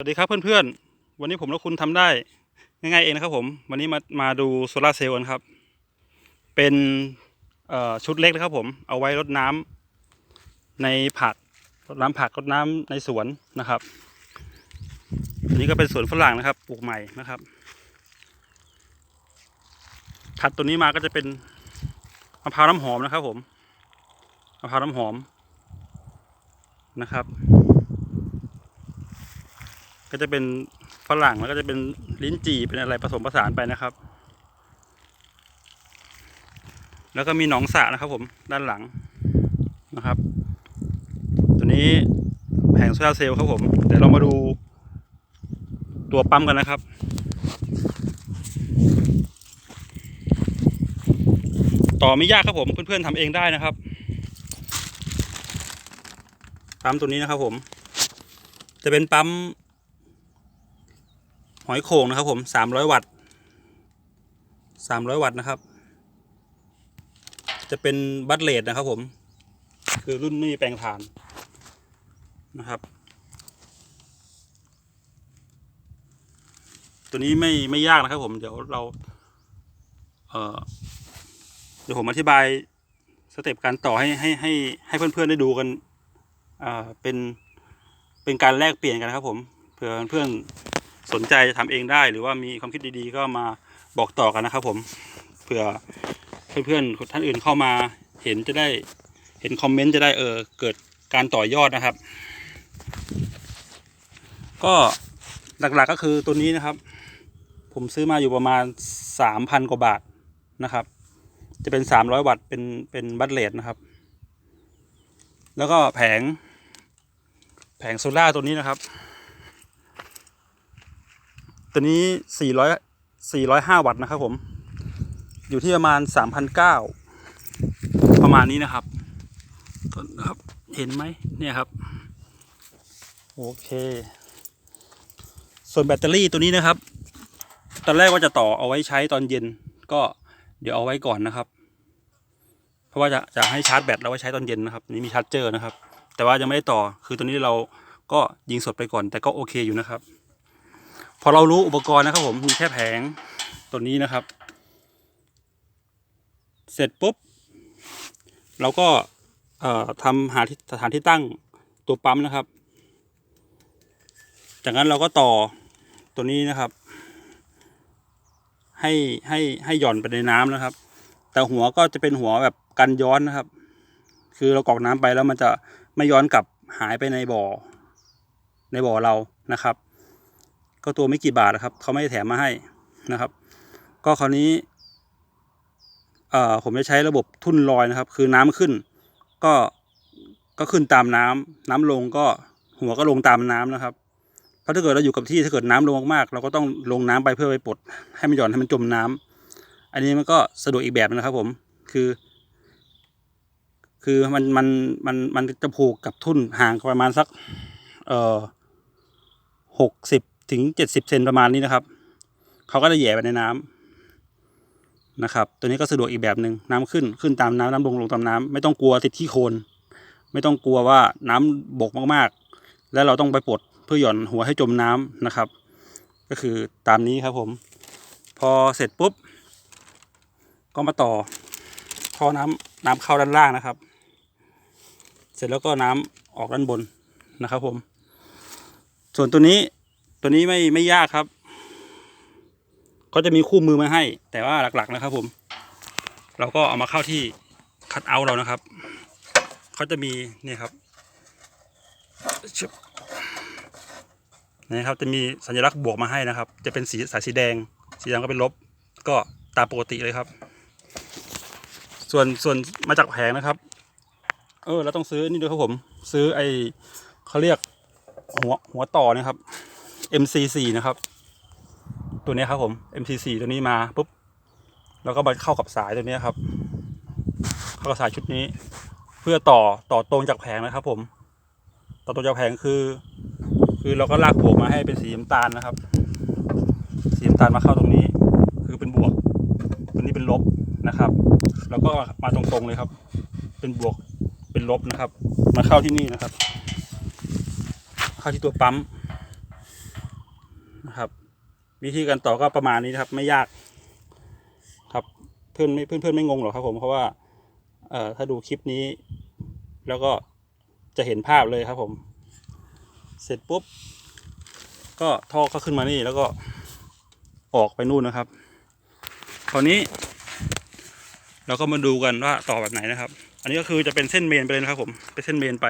สวัสดีครับเพื่อนๆ วันนี้ผมและคุณทำได้ง่ายๆเองนะครับผม วันนี้มามาดูโซลาร์เซลล์กันครับ เป็นชุดเล็กนะครับผม เอาไว้รดน้ำในผักรดน้ำผักรดน้ำในสวนนะครับอันนี้ก็เป็นสวนฝรั่งนะครับปลูกใหม่นะครับถัดตัวนี้มาก็จะเป็นมะพร้าวน้ำหอมนะครับผมมะพร้าวน้ำหอมนะครับ ก็จะเป็นฝรั่งแล้วก็จะเป็นลิ้นจี่เป็นอะไรผสมผสานไปนะครับ แล้วก็มีหนองสระนะครับผมด้านหลังนะครับ ตัวนี้แผงโซลาเซลล์ครับผม เดี๋ยวเรามาดูตัวปั๊มกันนะครับ ต่อไม่ยากครับผมเพื่อนๆทำเองได้นะครับปั๊มตัวนี้นะครับผม จะเป็นปั๊ม หอยโข่งนะครับผมสามร้อยวัตต์สามร้อยวัตต์นะครับ จะเป็นบัตเลดนะครับผม คือรุ่นไม่แปลงถ่านนะครับ ตัวนี้ไม่ไม่ยากนะครับผมเดี๋ยวเราเออเดี๋ยวผมอธิบายสเต็ปการต่อให้ให้ให้ให้เพื่อนๆได้ดูกันอ่าเป็นเป็นการแลกเปลี่ยนกันนะครับผมเผื่อเพื่อน สนใจจะทำเองได้หรือว่ามีความคิดดีๆ ก็มาบอกต่อกันนะครับ ผมเผื่อเพื่อนๆท่านอื่นเข้ามาเห็นจะได้เห็นคอมเมนต์จะได้เออเกิดการต่อยอดนะครับ ก็หลักๆก็คือตัวนี้นะครับ ผมซื้อมาอยู่ประมาณสามพันกว่าบาทนะครับ จะเป็นสามร้อยวัตต์เป็นเป็นบัตเลดนะครับ แล้วก็แผงแผงโซล่าตัวนี้นะครับ ตัวนี้ 400 405 วัตต์นะครับผม อยู่ที่ประมาณ 3,009 ประมาณนี้นะครับต้นครับ เห็นไหมเนี่ยครับ โอเค ส่วนแบตเตอรี่ตัวนี้นะครับ ตอนแรกว่าจะต่อเอาไว้ใช้ตอนเย็น ก็เดี๋ยวเอาไว้ก่อนนะครับ เพราะว่าจะจะให้ชาร์จแบตแล้วไว้ใช้ตอนเย็นนะครับ นี่มีชาร์จเจอร์นะครับ แต่ว่ายังไม่ได้ต่อ คือตัวนี้เราก็ยิงสดไปก่อน แต่ก็โอเคอยู่นะครับ พอเรารู้อุปกรณ์นะครับผมมีแค่แผงตัวนี้นะครับ เสร็จปุ๊บ เราก็ทำหาสถานที่ตั้งตัวปั๊มนะครับ จากนั้นเราก็ต่อตัวนี้นะครับ ให้ให้ให้หย่อนไปในน้ำนะครับ แต่หัวก็จะเป็นหัวแบบกันย้อนนะครับ คือเรากรอกน้ำไปแล้วมันจะไม่ย้อนกลับหายไปในบ่อ ในบ่อเรานะครับ ก็ตัวไม่กี่บาทนะครับเขาไม่ได้แถมมาให้นะครับ ก็คราวนี้เอ่อผมจะใช้ระบบทุ่นลอยนะครับ คือน้ำขึ้น ก็ก็ขึ้นตามน้ำน้ำลงก็หัวก็ลงตามน้ำนะครับเพราะถ้าเกิดเราอยู่กับที่ถ้าเกิดน้ำลงมากๆเราก็ต้องลงน้ำไปเพื่อไปปลดให้มันหย่อนให้มันจมน้ำอันนี้มันก็สะดวกอีกแบบนะครับ ผมคือ คือมันมันมันมันจะผูกกับทุ่นห่างประมาณสัก เอ่อหกสิบ ถึงเจ็ดสิบเซนประมาณนี้นะครับ เขาก็จะแย่ไปในน้ำนะครับ ตัวนี้ก็สะดวกอีกแบบหนึ่งน้ำขึ้นขึ้นตามน้ำน้ำลงลงตามน้ำไม่ต้องกลัวติดที่โคน ไม่ต้องกลัวว่าน้ำบกมากๆ แล้วเราต้องไปปลดเพื่อหย่อนหัวให้จมน้ำนะครับ ก็คือตามนี้ครับผม พอเสร็จปุ๊บ ก็มาต่อท่อน้ำน้ำเข้าด้านล่างนะครับ เสร็จแล้วก็น้ำออกด้านบนนะครับผม ส่วนตัวนี้ ตัวนี้ไม่ไม่ยากครับเขาจะมีคู่มือมาให้ แต่ว่าหลักๆนะครับ ผม เราก็เอามาเข้าที่คัดเอาท์เรานะครับเขาจะมีนี่ครับนี่ครับ จะมีสัญลักษณ์บวกมาให้นะครับ จะเป็นสีสายสีแดง สีแดงก็เป็นลบ ก็ตามปกติเลยครับ ส่วนส่วนมาจากแผงนะครับ เออเราต้องซื้อนี่ด้วยครับผม ซื้อไอเขาเรียกหัวหัวต่อนะครับ MC4 นะครับ ตัวนี้ครับผม MC4 ตัวนี้มาปุ๊บแล้วก็มาเข้ากับสายตัวนี้ครับ เข้ากับสายชุดนี้ เพื่อต่อต่อตรงจากแผงนะครับ ผม ต่อตรงจากแผงคือ คือเราก็ลากบวกมาให้เป็นสีน้ำตาลนะครับ สีน้ำตาลมาเข้าตรงนี้ คือเป็นบวกตัวนี้เป็นลบนะครับ แล้วก็มาตรงๆเลยครับ เป็นบวกเป็นลบนะครับ มาเข้าที่นี่นะครับ เข้าที่ตัวปั๊ม วิธีการต่อก็ประมาณนี้นะครับ ไม่ยาก ครับเพื่อนไม่เพื่อนเพื่อนไม่งงหรอกครับผมเพราะว่าเอ่อถ้าดูคลิปนี้ แล้วก็จะเห็นภาพเลยครับผม เสร็จปุ๊บ ก็ท่อก็ขึ้นมานี่แล้วก็ออกไปนู่นนะครับคราวนี้เราก็มาดูกันว่าต่อแบบไหนนะครับ อันนี้ก็คือจะเป็นเส้นเมนไปเลยนะครับ ผมเป็นเส้นเมนไป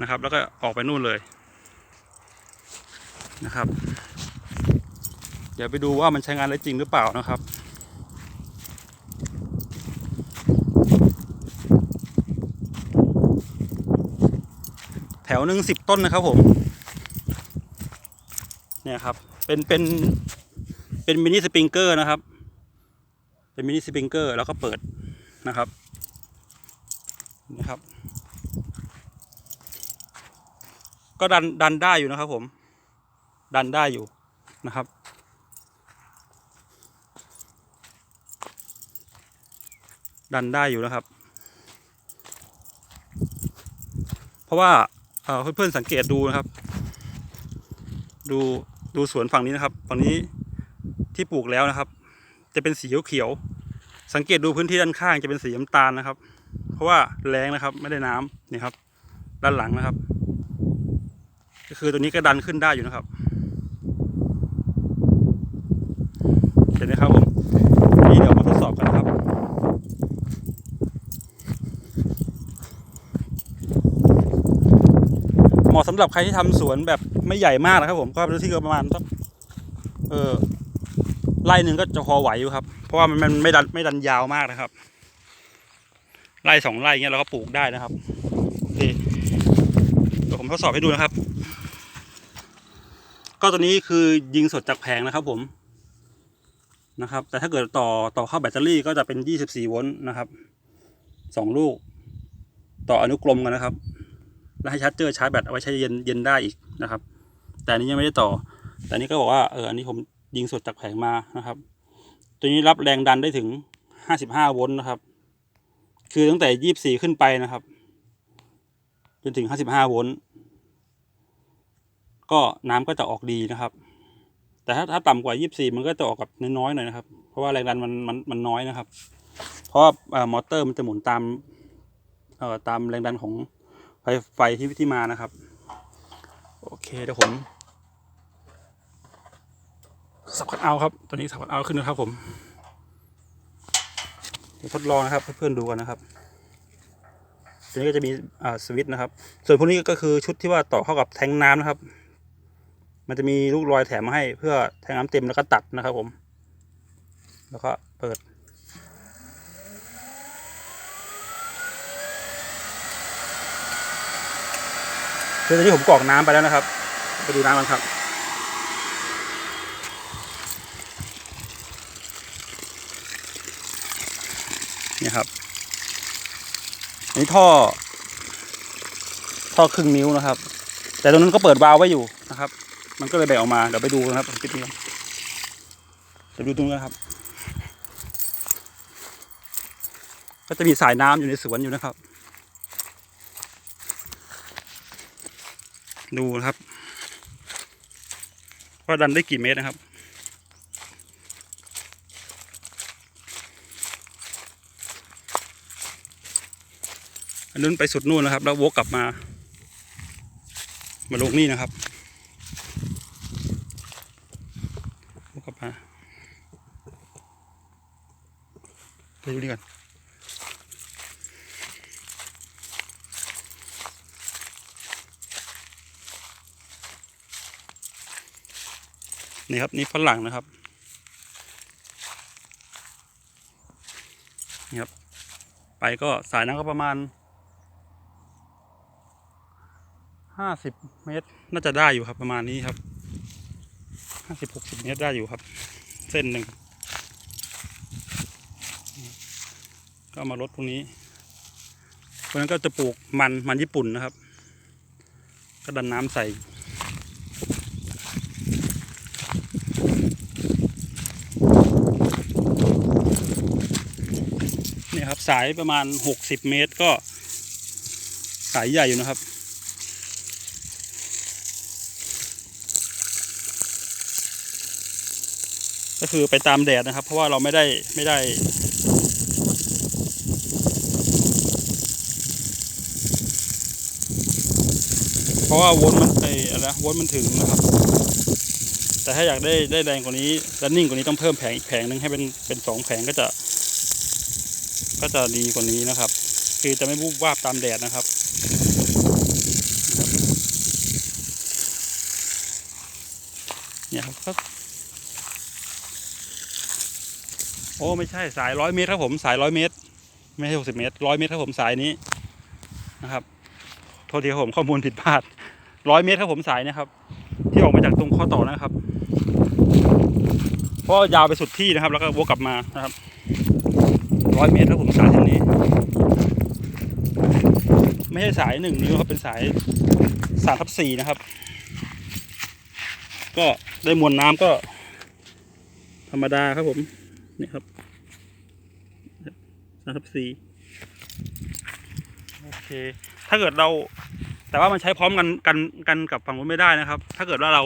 นะครับ แล้วก็ออกไปนู่นเลยนะครับ ดี๋ยวไปดูว่ามันใช้งานได้จริงหรือเปล่านะครับแถวหนึ่งสิบต้นนะครับผม เนี่ยครับ เป็น เป็น เป็นมินิสปริงเกอร์นะครับ เป็นมินิสปริงเกอร์แล้วก็เปิดนะครับ นะครับ ก็ดัน ดันได้อยู่นะครับผม ดันได้อยู่นะครับ ดันได้อยู่นะครับ เพราะว่าเพื่อนๆสังเกตดูนะครับ ดูดูสวนฝั่งนี้นะครับ ฝั่งนี้ที่ปลูกแล้วนะครับ จะเป็นสีเขียวๆสังเกตดูพื้นที่ด้านข้างจะเป็นสีน้ำตาลนะครับ เพราะว่าแรงนะครับไม่ได้น้ำนี่ครับ ด้านหลังนะครับ ก็คือตัวนี้ก็ดันขึ้นได้อยู่นะครับ เห็นไหมครับผมนี่เดี๋ยวมาทดสอบกันนะครับ เหมาะสำหรับใครที่ทำสวนแบบไม่ใหญ่มากนะครับ ผมก็พื้นที่ก็ประมาณสักเออไร่หนึ่งก็จะพอไหวอยู่ครับ เพราะว่ามันมันไม่ดันไม่ดันยาวมากนะครับ ไร่สองไร่เงี้ยเราก็ปลูกได้นะครับโอเคเดี๋ยวผมทดสอบให้ดูนะครับ ก็ตัวนี้คือยิงสดจากแผงนะครับ ผมนะครับ แต่ถ้าเกิดต่อต่อเข้าแบตเตอรี่ก็จะเป็น 24 โวลต์นะครับสองลูก ต่ออนุกรมกันนะครับ แล้วให้ชาร์จเจอร์ชาร์จแบตเอาไว้ใช้เย็นเย็นได้อีกนะครับ แต่นี้ยังไม่ได้ต่อ แต่นี้ก็บอกว่าเอออันนี้ผมยิงสดจากแผงมานะครับ ตัวนี้รับแรงดันได้ถึง 55 โวลต์นะครับ คือตั้งแต่ 24 ขึ้นไปนะครับ จนถึง 55 โวลต์ก็น้ำก็จะออกดีนะครับ แต่ถ้าถ้าต่ำกว่า 24 มันก็จะออกกับน้อยๆหน่อยนะครับ เพราะว่าแรงดันมันมันมันน้อยนะครับ เพราะมอเตอร์มันจะหมุนตามเอ่อตามแรงดันของ ไฟไฟที่ที่มานะครับ โอเคเดี๋ยวผมสับคัดเอาครับตอนนี้สับคัดเอาขึ้นนะครับผมเดี๋ยวทดลองนะครับเพื่อนๆดูกันนะครับตัวนี้ก็จะมีอ่าสวิตช์นะครับ ส่วนพวกนี้ก็คือชุดที่ว่าต่อเข้ากับแทงน้ำนะครับ มันจะมีลูกรอยแถมมาให้เพื่อแทงน้ำเต็มแล้วก็ตัดนะครับผม แล้วก็เปิด คือตอนนี้ผมกรอกน้ำไปแล้วนะครับ ไปดูน้ำกันครับเนี่ยครับอันนี้ท่อ ท่อครึ่งนิ้วนะครับ แต่ตรงนั้นก็เปิดวาล์วไว้อยู่นะครับ มันก็เลยแบกออกมา เดี๋ยวไปดูนะครับคลิปนี้เดี๋ยวดูตรงนี้นครับ ก็จะมีสายน้ำอยู่ในสวนอยู่นะครับ ดูนะครับว่าดันได้กี่เมตรนะครับ อันนู้นไปสุดนู่นนะครับ แล้ววกกลับมา มาลงนี่นะครับวกกลับมาไปดูนี่กัน นี่ครับนี่ฝรั่งนะครับนี่ครับ ไปก็สายน้ำก็ประมาณห้าสิบเมตร น่าจะได้อยู่ครับประมาณนี้ครับห้าสิบหกสิบเมตรได้อยู่ครับ เส้นหนึ่งก็มาลดตรงนี้เพราะฉะนั้นก็จะปลูกมันมันญี่ปุ่นนะครับ ก็ดันน้ำใส่ เนี่ยครับ สายประมาณหกสิบเมตรก็สายใหญ่อยู่นะครับ ก็คือไปตามแดดนะครับ เพราะว่าเราไม่ได้ไม่ได้ เพราะว่าวนมันไอ้อะไรวนมันถึงนะครับ แต่ถ้าอยากได้ได้แรงกว่านี้และนิ่งกว่านี้ต้องเพิ่มแผงอีกแผงหนึ่งให้เป็นเป็นสองแผงก็จะ ก็จะดีกว่านี้นะครับ คือจะไม่วูบวาบตามแดดนะครับ เนี่ยครับ โอ้ไม่ใช่สายร้อยเมตรครับผมสายร้อยเมตร ไม่ใช่หกสิบเมตรร้อยเมตรครับผมสายนี้นะครับโทษทีครับผมข้อมูลผิดพลาดร้อยเมตรครับผมสายนะครับ ที่ออกมาจากตรงข้อต่อนะครับเพราะยาวไปสุดที่นะครับ แล้วก็วกกลับมานะครับ ร้อยเมตรครับผมสายเส้นนี้ ไม่ใช่สายหนึ่งนิ้วครับเป็นสายสามทับสี่นะครับ ก็ได้มวลน้ำก็ ธรรมดาครับผมนี่ครับสามทับสี่โอเค ถ้าเกิดเราแต่ว่ามันใช้พร้อมกันกันกันกับฝั่งนู้นไม่ได้นะครับ ถ้าเกิดว่าเรา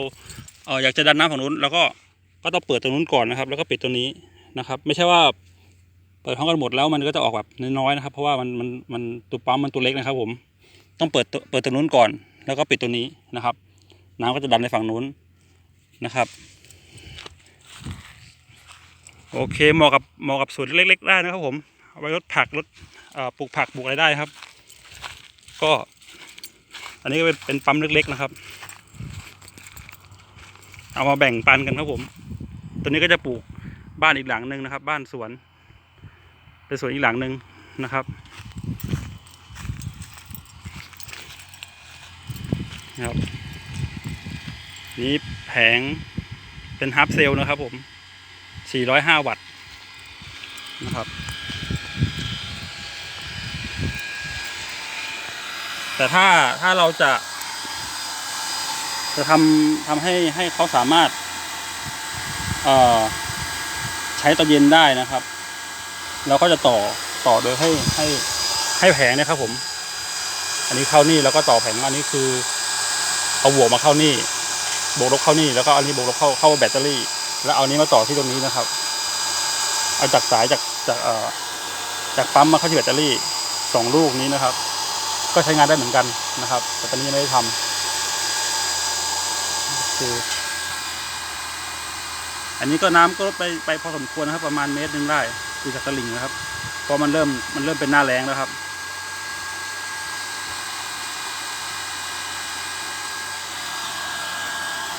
เอออยากจะดันน้ำฝั่งนู้น แล้วก็ก็ต้องเปิดตรงนู้นก่อนนะครับ แล้วก็ปิดตรงนี้นะครับ ไม่ใช่ว่า เปิดพร้อมกันหมดแล้วมันก็จะออกแบบน้อยๆนะครับ เพราะว่ามันมันมันตัวปั๊มมันตัวเล็กนะครับ ผมต้องเปิดตัวเปิดตรงนู้นก่อน แล้วก็ปิดตัวนี้นะครับ น้ำก็จะดันในฝั่งนู้นนะครับโอเคเหมาะกับเหมาะกับสวนเล็ก ๆ ได้นะครับ ผมเอาไว้ลดผักลดปลูกผักปลูกอะไรได้ครับ ก็ อันนี้ก็เป็นเป็นปั๊มเล็ก ๆนะครับ เอามาแบ่งปันกันครับผม ตัวนี้ก็จะปลูกบ้านอีกหลังหนึ่งนะครับ บ้านสวน เป็นสวนอีกหลังหนึ่งนะครับนะครับนี่แผงเป็นฮาร์ปเซล์นะครับผม 405 วัตต์นะครับ แต่ถ้าถ้าเราจะ จะทำทำให้ให้เขาสามารถ ใช้ตอนเย็นได้นะครับ เราก็จะต่อต่อโดยให้ให้ให้แผงนะครับผม อันนี้เข้านี่แล้วก็ต่อแผงอันนี้คือ เอาหัวมาเข้านี่บวกลบเข้านี่แล้วก็อันนี้บวกลบเข้าเข้าแบตเตอรี่ แล้วเอานี้มาต่อที่ตรงนี้นะครับ เอาจากสายจากจากเอ่อจากปั๊มมาเข้าที่แบตเตอรี่สองลูกนี้นะครับ ก็ใช้งานได้เหมือนกันนะครับ แต่ตอนนี้ยังไม่ได้ทำโออันนี้ก็น้ำก็ลดไปไปพอสมควรนะครับ ประมาณเมตรหนึ่งได้ ดูจากตลิ่งนะครับเพราะมันเริ่มมันเริ่มเป็นหน้าแรงแล้วครับ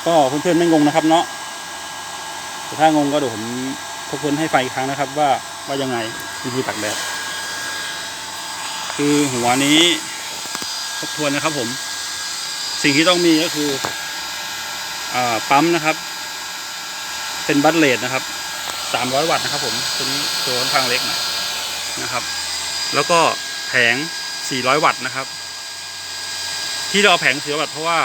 ก็เพื่อนๆไม่งงนะครับเนาะแต่ถ้างงก็เดี๋ยวผมทบทวนให้ไฟอีกครั้งนะครับ ว่าว่ายังไงวิธีตักแดดคือหัวนี้ทบทวนนะครับ ผม สิ่งที่ต้องมีก็คืออปั๊มนะครับ เป็นบัตเลดนะครับ สามร้อยวัตต์นะครับผมตัวนี้ตัวค่อนข้างเล็กหน่อยนะครับ แล้วก็แผงสี่ร้อยวัตต์นะครับ ที่เราเอาแผงสี่ร้อยวัตต์เพราะว่า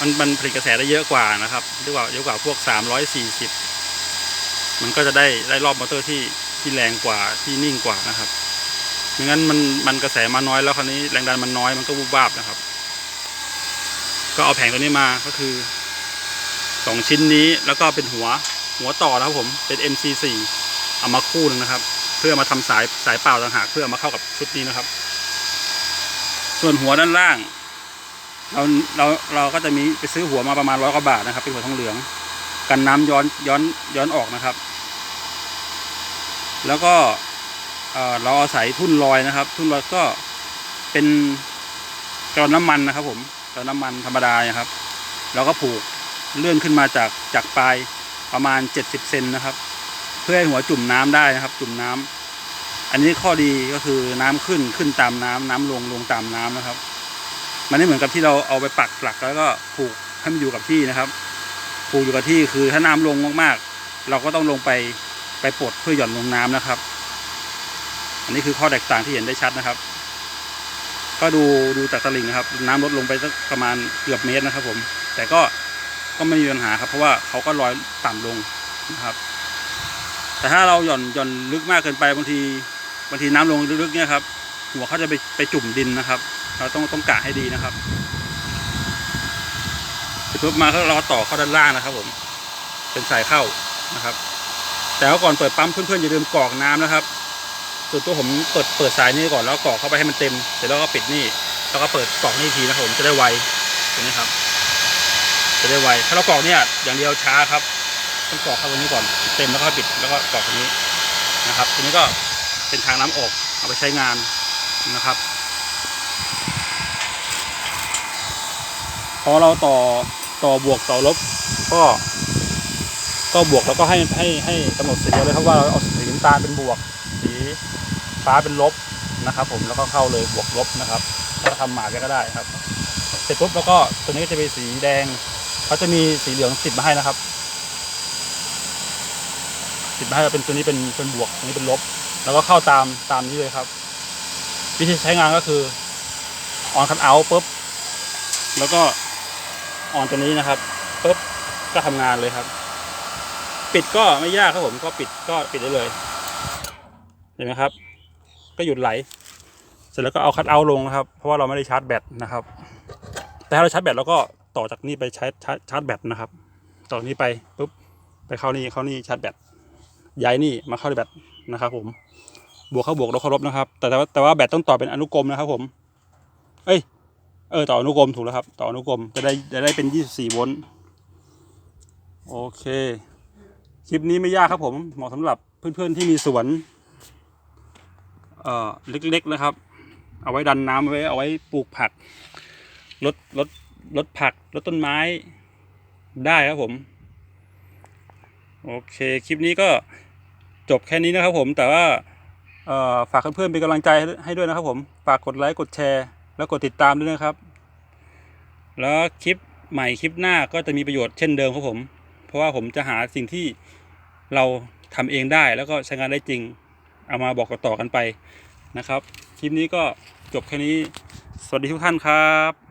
มันมันผลิตกระแสได้เยอะกว่านะครับเยอะกว่าเยอะกว่าพวกสามร้อยสี่สิบมันก็จะได้ได้รอบมอเตอร์ที่ที่แรงกว่าที่นิ่งกว่านะครับไม่งั้นมันมันกระแสมาน้อยแล้วคราวนี้แรงดันมันน้อยมันก็วูบวาบนะครับ ก็เอาแผงตัวนี้มาก็คือสองชิ้นนี้แล้วก็เป็นหัว หัวต่อนะครับผมเป็น MC4 เอามาคู่หนึงนะครับ เพื่อมาทำสายสายเปล่าต่างหากเพื่อมาเข้ากับชุดนี้นะครับ ส่วนหัวด้านล่าง เราเราเราก็จะมีไปซื้อหัวมาประมาณร้อยกว่าบาทนะครับ เป็นหัวทองเหลือง กันน้ำย้อนย้อนย้อนออกนะครับ แล้วก็เอ่อเราอาศัยทุ่นลอยนะครับ ทุ่นลอยก็เป็นกรอนน้ำมันนะครับ ผมกรอนน้ำมันธรรมดานะครับ เราก็ผูกเลื่อนขึ้นมาจากจากปลาย ประมาณเจ็ดสิบเซนนะครับ เพื่อให้หัวจุ่มน้ำได้นะครับ จุ่มน้ำอันนี้ข้อดีก็คือน้ำขึ้นขึ้นตามน้ำน้ำลงลงตามน้ำนะครับ มันไม่เหมือนกับที่เราเอาไปปักหลักแล้วก็ผูกให้มันอยู่กับที่นะครับ ผูกอยู่กับที่คือถ้าน้ำลงมากๆ เราก็ต้องลงไปไปปลดเพื่อหย่อนลงน้ำนะครับ อันนี้คือข้อแตกต่างที่เห็นได้ชัดนะครับ ก็ดูดูจากตลิ่งนะครับ น้ำลดลงไปสักประมาณเกือบเมตรนะครับ ผม แต่ก็ ก็ไม่มีปัญหาครับ เพราะว่าเขาก็ลอยต่ำลงนะครับ แต่ถ้าเราหย่อนหย่อนลึกมากเกินไปบางทีบางทีน้ำลงลึกๆเนี่ยครับ หัวเขาจะไปไปจุ่มดินนะครับ เราต้องต้องกะให้ดีนะครับเสร็จปุ๊บมาก็เราต่อเข้าด้านล่างนะครับ ผม เป็นสายเข้านะครับ แต่ว่าก่อนเปิดปั๊มเพื่อนๆอย่าลืมกรอกน้ำนะครับส่วนตัวผมเปิดเปิดสายนี้ก่อนแล้วกรอกเข้าไปให้มันเต็มเสร็จแล้วก็ปิดนี่แล้วก็เปิดกรอกนี่ทีนะครับผมจะได้ไวนี้ครับ จะได้ไว ถ้าเรากรอกเนี่ยอย่างเดียวช้าครับ ต้องกรอกเข้าตรงนี้ก่อน เต็มแล้วก็ปิดแล้วก็กรอกตรงนี้นะครับทีนี้ก็เป็นทางน้ำออกเอาไปใช้งานนะครับ พอเราต่อต่อบวกต่อลบก็ก็บวกแล้วก็ให้ให้ให้กำหนดสีเอาเลยครับว่าเราเอาสีน้ำตาลเป็นบวก สีฟ้าเป็นลบนะครับ ผมแล้วก็เข้าเลยบวกลบนะครับแล้วก็ทำหมาก็ได้ครับ เสร็จปุ๊บแล้วก็ตัวนี้จะเป็นสีแดง เขาจะมีสีเหลืองติดมาให้นะครับ ติดมาให้เป็นตัวนี้เป็นเป็นบวกตัวนี้เป็นลบ แล้วก็เข้าตามตามนี้เลยครับ วิธีใช้งานก็คือออนคันเอาปุ๊บแล้วก็ออนตัวนี้นะครับปุ๊บก็ทำงานเลยครับ ปิดก็ไม่ยากครับผมก็ปิดก็ปิดได้เลยเห็นไหมครับ ก็หยุดไหล เสร็จแล้วก็เอาคัทเอาท์ลงนะครับ เพราะว่าเราไม่ได้ชาร์จแบตนะครับ แต่ถ้าเราชาร์จแบตเราก็ ต่อจากนี้ไปใช้ชาร์จชาร์จแบตนะครับ ต่อนี้ไปปุ๊บไปเข้านี่เข้านี่ชาร์จแบตย้ายนี่มาเข้าแบตนะครับ ผม บวกเข้าบวกลบเข้าลบนะครับ แต่แต่ว่าแต่ว่าแบตต้องต่อเป็นอนุกรมนะครับ ผม เอ้ยเออต่ออนุกรมถูกแล้วครับ ต่ออนุกรมจะได้จะได้เป็น24โวลต์โอเค คลิปนี้ไม่ยากครับผมเหมาะสำหรับเพื่อนๆที่มีสวนเอ่อเล็กๆนะครับ เอาไว้ดันน้ำไว้เอาไว้ปลูกผักลดลด ลดผักลดต้นไม้ได้ครับผม โอเคคลิปนี้ก็จบแค่นี้นะครับผมแต่ว่าฝากเพื่อนๆเป็นกำลังใจให้ด้วยนะครับผมฝากกดไลค์กดแชร์ แล้วกดติดตามด้วยนะครับ แล้วคลิปใหม่คลิปหน้าก็จะมีประโยชน์เช่นเดิมครับผม เพราะว่าผมจะหาสิ่งที่เราทำเองได้แล้วก็ใช้งานได้จริง เอามาบอกต่อกันไปนะครับ คลิปนี้ก็จบแค่นี้ สวัสดีทุกท่านครับ